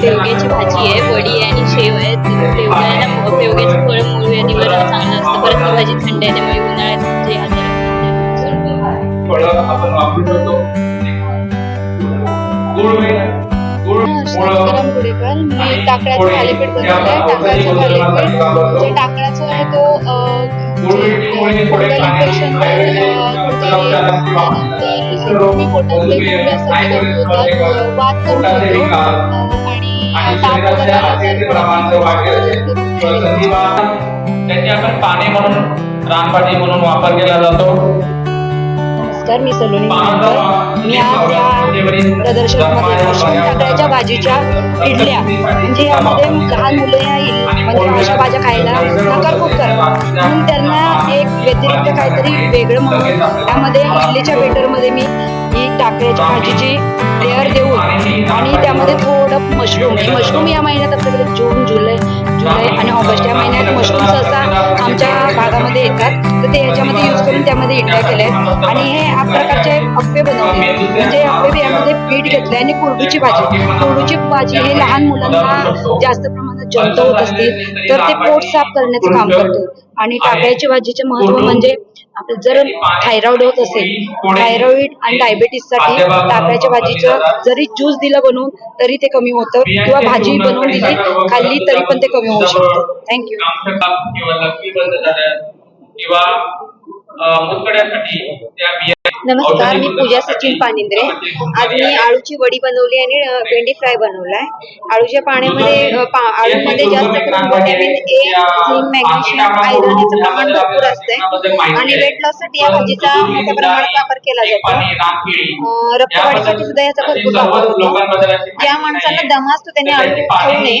शेवग्याची भाजी आहे वडी आहे आणि शेव आहे. शेवग्याला शेवग्याची फळ मुळव्याधीवर चांगलं असतं. परत ती भाजी थंड आहे त्यामुळे उन्हाळ्यात जे आजार मी टाकळ्याचं थालीपीठ बनवलंय. टाकळ्याचं थालीपीठ. जे टाकळ्याचं आहे तो अं, आणि त्याची आपण पाने म्हणून रानपाटी म्हणून वापर केला जातो. नमस्कार मी सलोनी मी आज या प्रदर्शनामध्ये टाकळ्याच्या भाजीच्या इडल्या. म्हणजे यामध्ये लहान मुले या म्हणजे अशा भाज्या खायला नकार खूप करतात. म्हणून त्यांना एक व्यतिरिक्त काहीतरी वेगळं म्हणून त्यामध्ये इडलीच्या बेटरमध्ये मी ही टाकळ्याच्या भाजीची त्यामध्ये मशरूम मशरूम मशरूम या महिन्यात आपल्याकडे जून जुलै जुलै आणि ऑगस्ट या महिन्यात मशरूम सहसा आमच्या भागामध्ये येतात. तर ते याच्यामध्ये यूज करून त्यामध्ये इडल्या केल्या. आहेत आणि हे या प्रकारचे अप्पे बनवले म्हणजे अप्पे यामध्ये पीठ घेतलं आणि कुरडूची भाजी. कुरडूची भाजी हे लहान मुलांना जास्त प्रमाणात जंत होत असतील तर ते पोट साफ करण्याचं काम करतो. आणि टाकळ्याची भाजीचे महत्त्व म्हणजे जर थायरॉइड होत असेल थायरॉइड आणि डायबेटीससाठी टाकळ्याच्या भाजीचं जरी ज्यूस दिलं बनवून तरी ते कमी होतं किंवा भाजी बनवून दिली खाल्ली तरी पण ते कमी होऊ शकतं. थँक्यू किंवा त्या नमस्कार मी पूजा सचिन पानिंद्रे. आज मी आळूची वडी बनवली आणि भेंडी फ्राय बनवलाय. आळूच्या पाण्यामध्ये आळूमध्ये जास्त करून vitamin A zinc magnesium iron याचं प्रमाण भरपूर असते. आणि वेट लॉससाठी या भाजीचा मोठ्या प्रमाणात वापर केला जातो. रक्तवाढीसाठी सुद्धा याचा भरपूर वापर होतो. ज्या माणसाला दमा असतो त्याने आळू खाऊ नये.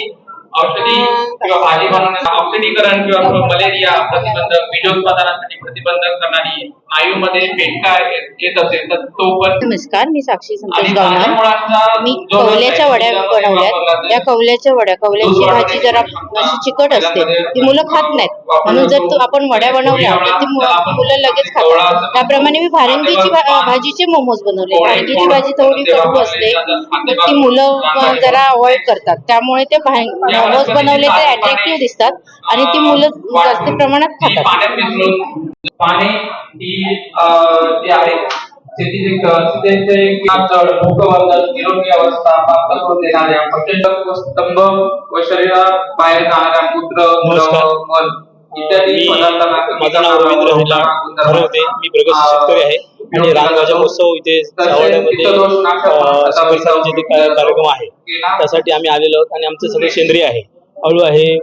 औषधी किंवा भाजी बनवण्याचं औषधीकरण किंवा मलेरिया प्रतिबंधक बीजोत्पादनासाठी प्रतिबंधक करणारी आयुमध्ये पेटका येत असेल तर तो पण नमस्कार मी साक्षी संतोष गावणार मी कवल्याच्या वड्या बनवल्यात. या कवल्याच्या वड्या कवल्याची भाजी जरा अशी चिकट असते. ती मुलं खात नाहीत. म्हणून जर तू आपण वड्या बनवल्या तर ती मुलं लगेच खातात. त्याप्रमाणे मी भारंगीची भाजीचे मोमोज बनवले. भारंगीची भाजी थोडी कडू असते. ती मुलं जरा अवॉइड करतात. त्यामुळे ते मोमोज बनवले तर अट्रॅक्टिव्ह दिसतात आणि ती मुलं जास्त प्रमाणात खातात. अवस्था प्राप्त करून देणाऱ्या प्रचंड स्तंभ व शरीरात बाहेर जाणाऱ्या मूत्र मल इत्यादी मी पदार्थांना माझं नाव रवींद्र हिला ठरवते मी प्रगतशील शेतकरी आहे. आणि रानभाज्या महोत्सव इथे का- कार्यक्रम आहे त्यासाठी आम्ही आलेलो आहोत आणि आमचे सगळे सेंद्रिय आहे. अळू आहे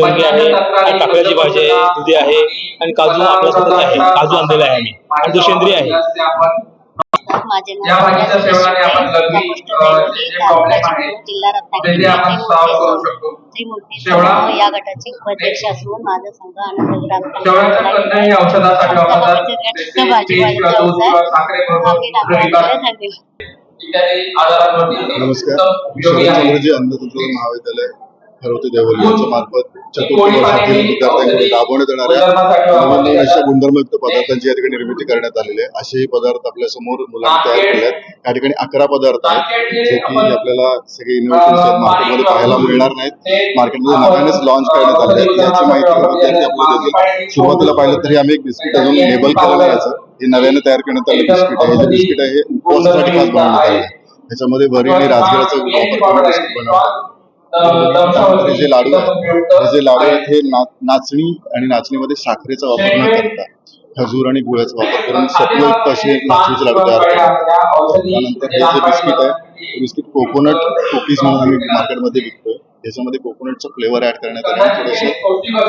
वांगी आहे आणि टाकळ्याची भाजी आहे दुधी आहे आणि काजू आपल्यासोबत आहे. काजू आणलेला आहे आम्ही. आणि तो सेंद्रिय आहे. माझे जिल्हा त्रिमूर्ती? समूह या गटाचे उपाध्यक्ष असून माझा संघ आनंद ग्राम भाजी पीठ किंवा दूध किंवा साखरेबरोबर विकार इत्यादी आजारांवरती नमस्कार. महाविद्यालय. ठरवते देवली यांच्या मार्फत. चतुर्थ विद्यार्थ्यांकडे राबवण्यात येणाऱ्या नवीन नवीन अशा गुणधर्मयुक्त पदार्थांची या ठिकाणी निर्मिती करण्यात आलेली आहे. असे हे पदार्थ आपल्यासमोर मुलांनी तयार केले आहेत. या ठिकाणी अकरा पदार्थ आहेत जे की आपल्याला सगळे इनोव्हेशन मार्केटमध्ये पाहायला मिळणार नाहीत. मार्केटमध्ये नव्यानेच लॉन्च करण्यात आले आहेत. याची माहिती विद्यार्थी आपल्याला देतील सुरुवातीला पाहिलं तरी आम्ही एक बिस्किट अजून लेबल आहे याचं हे नव्याने तयार करण्यात आलेलं बिस्किट आहे. हे जे बिस्किट आहे हे उपवासासाठी खास बनवण्यात आले आहे. त्याच्यामध्ये वरी आणि राजगिराचा वापर करून बिस्किट बनवतात हे जे लाडू आहेत हे जे लाडू आहेत हे नाचणी आणि नाचणीमध्ये साखरेचा वापर न करता खजूर आणि गुळाचा वापर करून सत्वयुक्त असे नाचणीचे लाडू तयार करतात. त्यानंतर हे जे बिस्किट आहे बिस्किट कोकोनट कुकीज म्हणून आम्ही मार्केटमध्ये विकतोय. याच्यामध्ये कोकोनटचा फ्लेवर ऍड करण्यात आला थोडंसं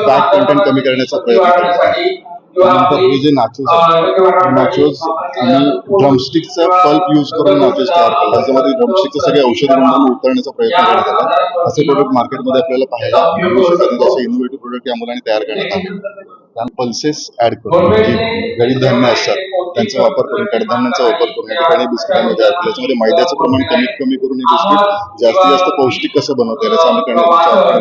फॅट कंटेंट कमी करण्याचा प्रयत्न हे जे नाचोस आणि ड्रमस्टिकचा पल्प यूज करून नाचोस तयार केला. त्याच्यामध्ये ड्रमस्टिकचे सगळे औषधी गुणधर्म उतरण्याचा प्रयत्न करण्यात आला असे प्रोडक्ट मार्केटमध्ये आपल्याला पाहायला मिळू शकतात जसे इनोव्हेटिव्ह प्रोडक्ट या मुलांनी तयार करण्यात आले पल्सेस ऍड करून जे गरीब धान्य असतात. त्यांचा वापर करून कडधान्यांचा वापर करून या ठिकाणी बिस्किटांमध्ये म्हणजे त्याच्यामध्ये मैद्याचं प्रमाण कमीत कमी करून हे बिस्किट जास्तीत जास्त पौष्टिक कसं बनवता येईल याचा आम्ही करण्याचा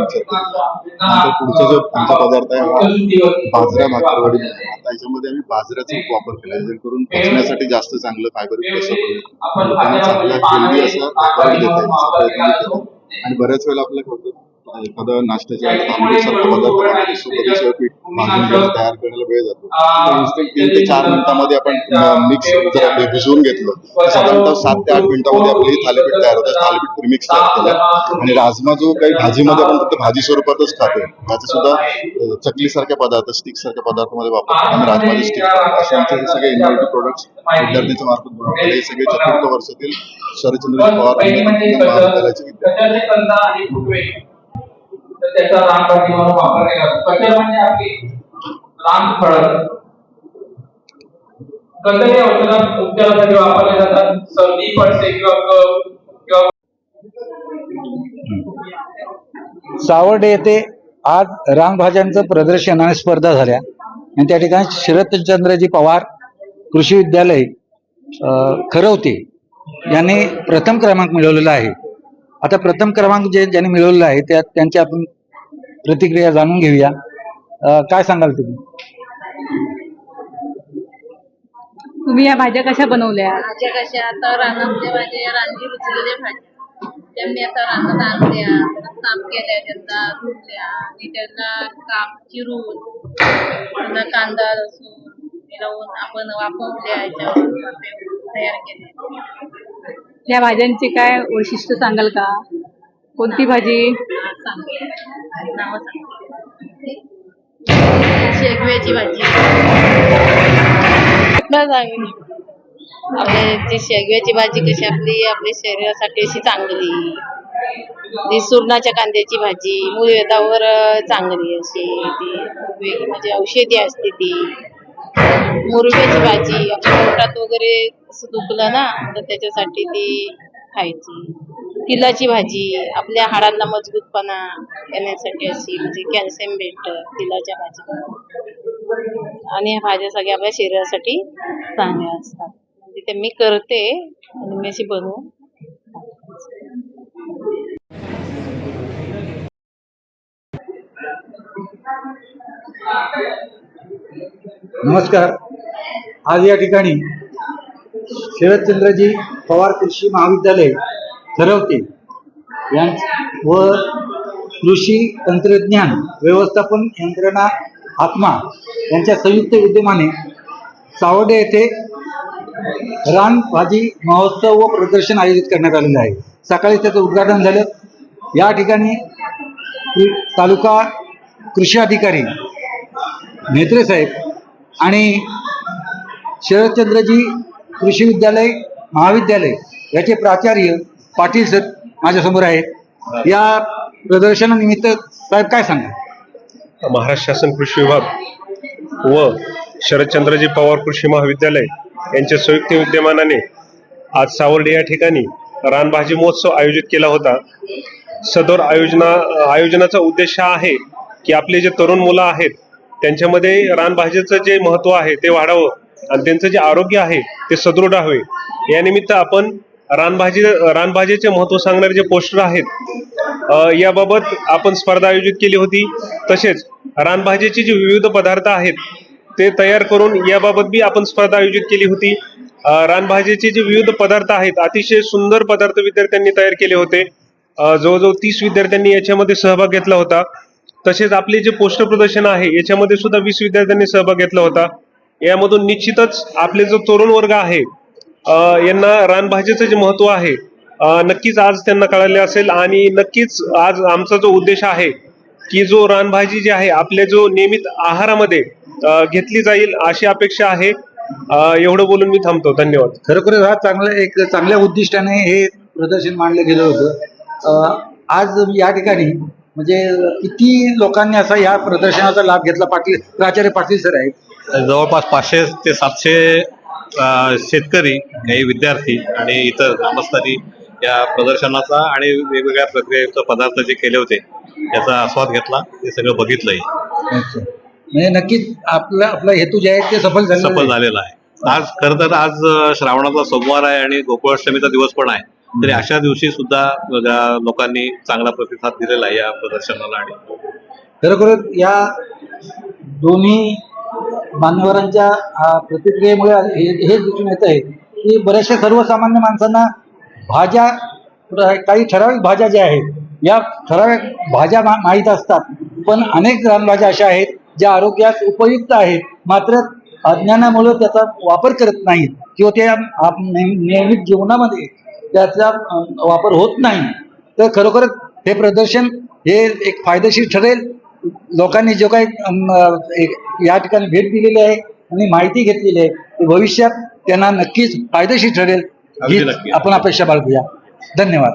नंतर पुढचा जो आमचा पदार्थ आहे हा बाजरा भाकरवाडी. आता याच्यामध्ये आम्ही बाजऱ्याचा वापर केला जेणेकरून पचण्यासाठी जास्त चांगलं फायबर कसं लोकांना चांगला हेल्दी असं प्रयत्न आणि बऱ्याच वेळेला आपल्याला एखादा नाश्त्याच्या पदार्थ बनवतो पीठ भाजून तयार करायला वेळ जातो. तीन ते चार मिनिटांमध्ये आपण मिक्स जर आपलं भिजवून घेतलं. साधारणतः सात ते आठ मिनिटांमध्ये आपलं हे थालीपीठ तयार होतं. थालीपीठ प्रिमिक्स तयार केलं. आणि राजमा जो काही भाजीमध्ये आपण फक्त भाजी स्वरूपातच खातो त्याचा सुद्धा अं, चकलीसारखे पदार्थ स्टिक सारख्या पदार्थामध्ये वापरतो. आणि राजमाचे स्टिक असे आमचे हे सगळे इनोव्हेटिव्ह प्रोडक्ट्स विद्यार्थ्यांच्या मार्फत बनवतात हे सगळे चतुर्थ वर्षातील शरदचंद्र पवार महाविद्यालयाचे विद्यार्थी कचऱ्याचे कंद आणि फुटवे तर त्याचा राम प्रतिमा वापर केला जातो कचरा म्हणजे आपली राम फळ. कंद हे औषधात उपचारासाठी वापरले जातात. सर्दी पडसे किंवा कफ किंवा सावर्डे येथे आज रानभाज्यांचं प्रदर्शन आणि स्पर्धा झाल्या. आणि त्या ठिकाणी शरदचंद्रजी पवार कृषी विद्यालय खरवते यांनी प्रथम क्रमांक मिळवलेला आहे. आता प्रथम क्रमांक जे ज्यांनी मिळवलेला आहे त्या त्यांचे आपण प्रतिक्रिया जाणून घेऊया. काय सांगाल तुम्ही? तुम्ही या भाज्या कशा बनवल्या? भाज्या कशा? आता रानातल्या भाज्या रानची रुचलेल्या भाज्या. त्या मी आता रानात आणल्या साफ केल्या त्यांना धुतल्या. आणि त्यांना काप चिरून पुन्हा कांदा लसूण लावून आपण वापरल्या याच्यावर तयार केले या भाज्यांची काय वैशिष्ट्य सांगाल का? कोणती भाजी? सांगते शेगव्याची भाजी. कुठलं आपल्या ती शेगव्याची भाजी कशी आपली? आपल्या शरीरासाठी अशी चांगली. ती सुरणाच्या कांद्याची भाजी मूळव्याधावर चांगली अशी. ती वेगळी म्हणजे औषधी असते ती. मुरव्याची भाजी आपल्या पोटात वगैरे असं दुखलं ना तर त्याच्यासाठी ती खायची. तिलाची भाजी आपल्या हाडांना मजबूतपणा येण्यासाठी अशी म्हणजे कॅल्शियम भेटतं तिलाच्या भाजी. आणि ह्या भाज्या सगळ्या आपल्या शरीरासाठी चांगल्या असतात. म्हणजे ते मी करते आणि मी अशी बनवून नमस्कार. आज या ठिकाणी शरदचंद्रजी पवार कृषी महाविद्यालय ठरवते. व कृषी तंत्रज्ञान व्यवस्थापन यंत्रणा आत्मा यांच्या संयुक्त विद्यमाने सावडे येथे रान भाजी महोत्सव व प्रदर्शन आयोजित करण्यात आलेलं आहे. सकाळी त्याचं उद्घाटन झालं. या ठिकाणी तालुका कृषी अधिकारी म्हेत्रे साहेब आणि शरदचंद्रजी कृषी विद्यालय महाविद्यालय याचे प्राचार्य पाटील सर माझ्यासमोर आहेत या प्रदर्शनानिमित्त साहेब काय सांगा? महाराष्ट्र शासन कृषी विभाग व शरदचंद्रजी पवार कृषी महाविद्यालय यांच्या संयुक्त विद्यमानाने आज सावर्डे या ठिकाणी रानभाजी महोत्सव आयोजित केला होता. सदर आयोजना आयोजनाचा उद्देश हा आहे की आपले जे तरुण मुलं आहेत त्यांच्यामध्ये रानभाजीचं जे महत्त्व आहे ते वाढावं आणि त्यांचं जे आरोग्य आहे ते सदृढ हवे यानिमित्त आपण रानभाजी रानभाजीचे महत्त्व सांगणारे जे पोस्टर आहेत याबाबत आपण स्पर्धा आयोजित केली होती. तसेच रानभाजीचे जे विविध पदार्थ आहेत ते तयार करून याबाबत बी आपण स्पर्धा आयोजित केली होती. रानभाजीचे जे विविध पदार्थ आहेत अतिशय सुंदर पदार्थ विद्यार्थ्यांनी तयार केले होते. जवळजवळ तीस विद्यार्थ्यांनी याच्यामध्ये सहभाग घेतला होता. तसेच आपले जे पोस्टर प्रदर्शन आहे याच्यामध्ये सुद्धा वीस विद्यार्थ्यांनी सहभाग घेतला होता. यामधून निश्चितच आपले जो तरुण वर्ग आहे यांना रानभाजीचं जे महत्त्व आहे नक्कीच आज त्यांना कळाले असेल आणि नक्कीच आज आमचा जो उद्देश आहे की जो रानभाजी जी आहे आपल्या जो नियमित आहारामध्ये घेतली जाईल अशी अपेक्षा आहे. एवढं बोलून मी थांबतो. धन्यवाद. खरोखर हा चांगलं एक चांगल्या उद्दिष्टाने हे प्रदर्शन मांडलं गेलं होतं. आज या ठिकाणी म्हणजे किती लोकांनी असा या प्रदर्शनाचा लाभ घेतला? पाटील प्राचार्य पाटील सर आहेत. जवळपास पाचशे ते सातशे शेतकरी काही विद्यार्थी आणि इतर ग्रामस्थांनी या प्रदर्शनाचा आणि वेगवेगळ्या प्रक्रियेचे पदार्थ जे केले होते त्याचा आस्वाद घेतला ते सगळं बघितलंय. म्हणजे नक्कीच आपला आपला हेतू जे आहे ते सफल झाले सफल झालेला आहे. आज खरं तर आज श्रावणाचा सोमवार आहे आणि गोकुळाष्टमीचा दिवस पण आहे. तरी अशा दिवशी सुद्धा लोकांनी चांगला प्रतिसाद दिलेला आहे या प्रदर्शनाला आणि खरोखरच या दोन्ही मान्यवरांच्या प्रतिक्रियेमुळे हे हे दिसून येत आहे की बऱ्याचशा सर्वसामान्य माणसांना भाज्या काही ठराविक भाज्या ज्या आहेत या ठराविक भाज्या मा माहीत असतात. पण अनेक रानभाज्या अशा आहेत ज्या आरोग्यास उपयुक्त आहेत. मात्र अज्ञानामुळे त्याचा वापर करत नाहीत. किंवा त्या नियमित जीवनामध्ये त्याचा वापर होत नाही. तर खरोखरच हे प्रदर्शन हे एक फायदेशीर ठरेल. लोकांनी जो काही या ठिकाणी भेट दिलेली आहे आणि माहिती घेतलेली आहे भविष्यात त्यांना नक्कीच फायदेशीर ठरेल ही. आपण अपेक्षा बाळगूया धन्यवाद